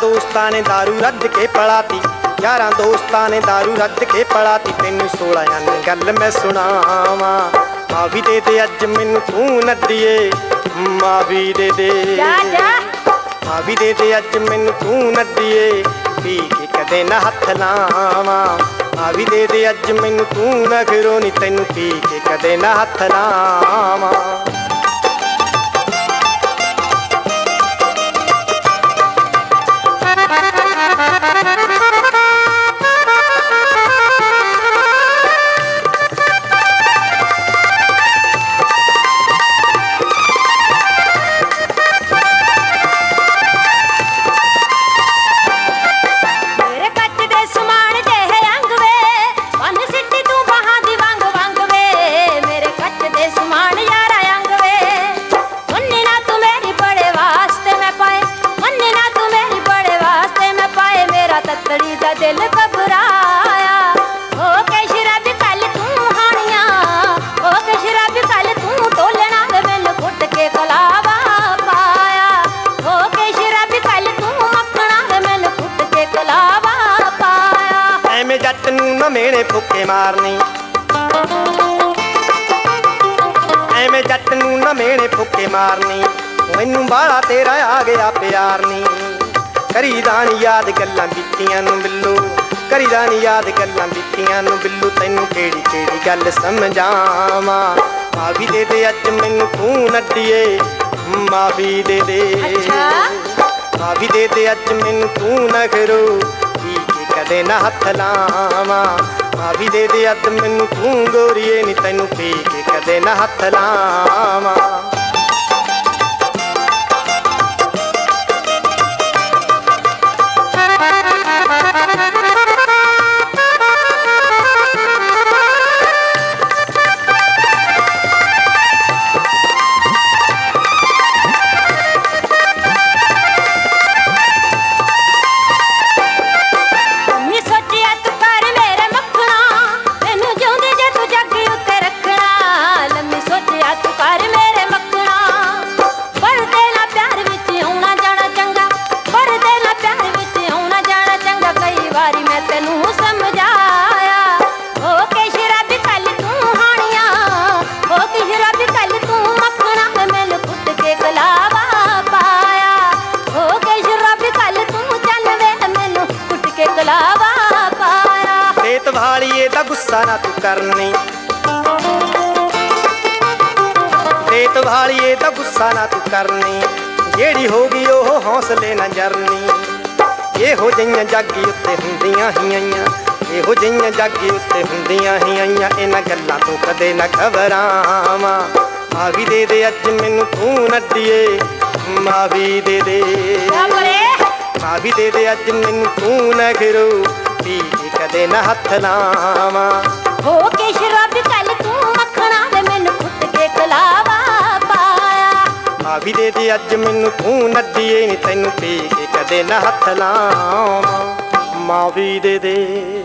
ਦੋਸਤਾਂ ਨੇ दारू ਰੱਜ ਕੇ ਪਲਾਤੀ ਯਾਰਾਂ ਦੋਸਤਾਂ ਨੇ दारू ਰੱਜ ਕੇ ਪਲਾਤੀ ਤੈਨੂੰ 16 ਆਂ ਗੱਲ ਮੈਂ ਸੁਣਾਵਾਂ ਮਾਵੀ ਦੇ ਦੇ ਅੱਜ ਮੈਨੂੰ ਤੂੰ ਨੱਡੀਏ ਮਾਵੀ ਦੇ ਦੇ ਜਾ ਜਾ ਮਾਵੀ ਦੇ ਦੇ ਅੱਜ ਮੈਨੂੰ ਤੂੰ ਨੱਡੀਏ ਪੀ ਕੇ ਕਦੇ ਨਾ ਹੱਥ ਲਾਵਾਂ ਮਾਵੀ ਦੇ ਦੇ ਅੱਜ ਮੈਨੂੰ ਤੂੰ ਨਖਰੋ ਨੀ ਤੈਨੂੰ ਪੀ ਕੇ ਕਦੇ ਨਾ ਹੱਥ ਲਾਵਾਂ ਮੇਣੇ ਫੁੱਕੇ ਮਾਰਨੀ। ਐਵੇਂ ਜੱਟ ਨੂੰ ਨਾ ਮੇਣੇ ਫੁੱਕੇ ਮਾਰਨੀ। ਮੈਨੂੰ ਬਾਹਲਾ ਤੇਰਾ ਆ ਗਿਆ ਪਿਆਰ ਨੀ। ਕਰੀਦਾ ਨੀ ਯਾਦ ਗੱਲਾਂ ਬੀਤੀਆਂ ਨੂੰ ਬਿੱਲੂ ਕਰੀਦਾ ਨੀ ਯਾਦ ਗੱਲਾਂ ਬੀਤੀਆਂ ਨੂੰ ਬਿੱਲੂ ਤੈਨੂੰ ਕਿਹੜੀ ਕਿਹੜੀ ਗੱਲ ਸਮਝਾਵਾਂ? ਮਾਫੀ ਦੇ ਦੇ ਅੱਜ ਮੈਨੂੰ ਤੂੰ ਨੱਡੀਏ ਮਾਫੀ ਦੇ ਦੇ। ਅੱਛਾ। ਮਾਫੀ ਦੇ ਦੇ ਅੱਜ ਮੈਨੂੰ ਤੂੰ ਨਖਰੋ ਪੀ ਕੇ ਕਦੇ ਨਾ ਹੱਥ ਲਾਵਾਂ? ਮਾਫੀ ਦੇ ਦੇ ਅੱਜ ਮੈਨੂੰ ਤੂੰ ਗੋਰੀਏ ਨੀ ਤੈਨੂੰ ਪੀ ਕੇ ਕਦੇ ਨਾ ਹੱਥ ਲਾਵਾਂ। ਕਲਾਵਾ ਪਾਇਆ। ਤੇਤ ਵਾਲੀਏ ਦਾ ਗੁੱਸਾ ਨਾ ਤੂੰ ਕਰਨੀ ਤੇਤ ਵਾਲੀਏ ਦਾ ਗੁੱਸਾ ਨਾ ਤੂੰ ਕਰਨੀ ਜਿਹੜੀ ਹੋ ਗਈ ਉਹ ਹੌਸਲੇ ਨਾ ਜਰਨੀ। ਇਹੋ ਜਿਹੀਆਂ ਜਾਗੀ ਉੱਤੇ ਹੁੰਦੀਆਂ ਹੀ ਆਈਆਂ ਇਹੋ ਜਿਹੀਆਂ ਜਾਗੀ ਉੱਤੇ ਹੁੰਦੀਆਂ ਹੀ ਆਈਆਂ ਇਹਨਾਂ ਗੱਲਾਂ ਤੋਂ ਕਦੇ ਨਾ ਘਬਰਾਵਾਂ। ਮਾਵੀ ਦੇ ਦੇ ਅੱਜ ਮੈਨੂੰ ਤੂੰ ਨੱਡੀਏ ਮਾਵੀ ਦੇ ਦੇ। ਮਾਵੀ ਦੇ ਦੇ ਅੱਜ ਮੈਨੂੰ ਤੂੰ ਨਖਰੋ ਪੀ ਕੇ ਕਦੇ ਨਾ ਹੱਥ ਲਾਵਾਂ। ਹੋ ਕੇ ਸ਼ਰਾਬੀ ਕੱਲ ਤੂੰ ਮੱਖਣਾ ਵੇ ਮੈਨੂੰ ਕੁੱਟ ਕੇ ਕਲਾਵਾ ਪਾਇਆ। ਮਾਵੀ ਦੇ ਦੇ ਅੱਜ ਮੈਨੂੰ ਤੂੰ ਨੱਡੀਏ ਨੀ ਤੈਨੂੰ ਪੀ ਕੇ ਕਦੇ ਨਾ ਹੱਥ ਲਾਵਾਂ। ਮਾਵੀ ਦੇ ਦੇ।